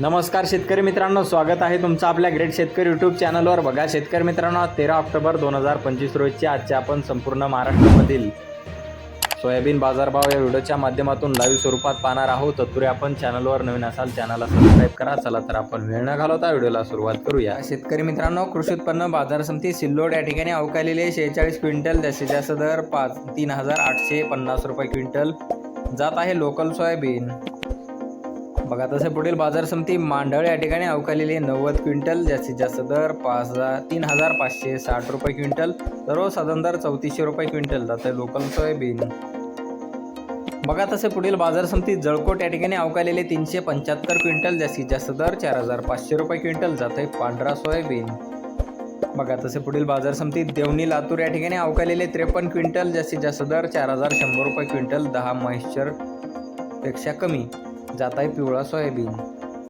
नमस्कार शेतकरी मित्रांनो स्वागत आहे तुमचं आपल्या ग्रेट शेतकरी यूट्यूब चॅनलवर बघा शेतकरी मित्रांनो तेरा ऑक्टोबर दोन हजार पंचवीस रोजच्या आजच्या आपण संपूर्ण महाराष्ट्रामधील सोयाबीन बाजारभाव या व्हिडिओच्या माध्यमातून लाईव्ह स्वरूपात पाहणार आहोत. तत्पुरे आपण चॅनलवर नवीन असाल चॅनलला सबस्क्राईब करा. चला तर आपण वेळ न घालवता व्हिडिओला सुरुवात करूया. शेतकरी मित्रांनो कृषी उत्पन्न बाजार समिती सिल्लोड या ठिकाणी अवकालेले शेहेचाळीस क्विंटल जास्तीत जास्त दर पाच तीन हजार आठशे पन्नास रुपये क्विंटल जात आहे लोकल सोयाबीन. बघा तसे पुढील बाजार समिती मांडळ या ठिकाणी अवकालेली नव्वद क्विंटल जास्तीत जास्त दर पाच हजार तीन हजार पाचशे साठ रुपये क्विंटल सर्वसाधारण दर चौतीसशे रुपये क्विंटल जाते लोकल सोयाबीन. बघा तसे पुढील बाजार समिती जळकोट या ठिकाणी अवकालेले तीनशे पंच्याहत्तर क्विंटल जास्तीत जास्त दर चार हजार पाचशे रुपये क्विंटल जाते पांढरा सोयाबीन. बघा तसे पुढील बाजार समिती देवणी लातूर या ठिकाणी अवकालेले त्रेपन्न क्विंटल जास्तीत जास्त दर चार हजार शंभर रुपये क्विंटल दहा मॉइश्चरपेक्षा कमी. जात आहे पिवळा सोयाबीन